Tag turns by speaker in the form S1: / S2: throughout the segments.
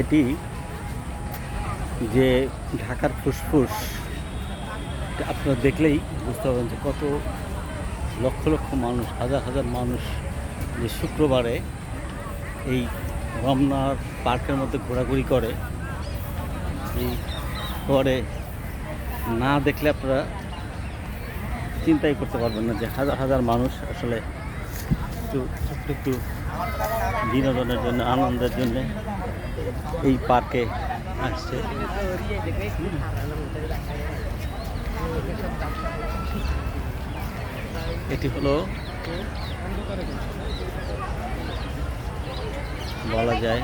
S1: এটি যে ঢাকার ফুসফুস, আপনারা দেখলেই বুঝতে পারবেন যে কত লক্ষ লক্ষ মানুষ, হাজার হাজার মানুষ যে শুক্রবারে এই রমনার পার্কের মধ্যে ঘোরাঘুরি করে। এই পরে না দেখলে আপনারা চিন্তাই করতে পারবেন না যে হাজার হাজার মানুষ আসলে একটু একটু একটু বিনোদনের জন্য, আনন্দের জন্য এই পার্কে আসছে। এটি হলো বলা যায়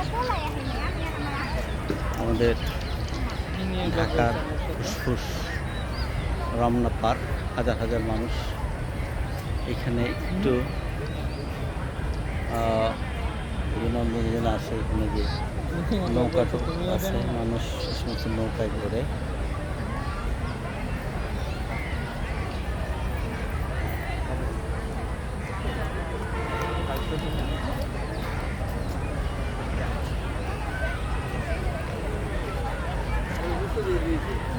S1: আমাদের ঢাকার ফুসফুস রমনা পার্ক। হাজার হাজার মানুষ এখানে একটু নদীগুলো আসে এখানে গিয়ে নৌকা আছে মানুষ সমস্ত নৌকায় করে Thank you.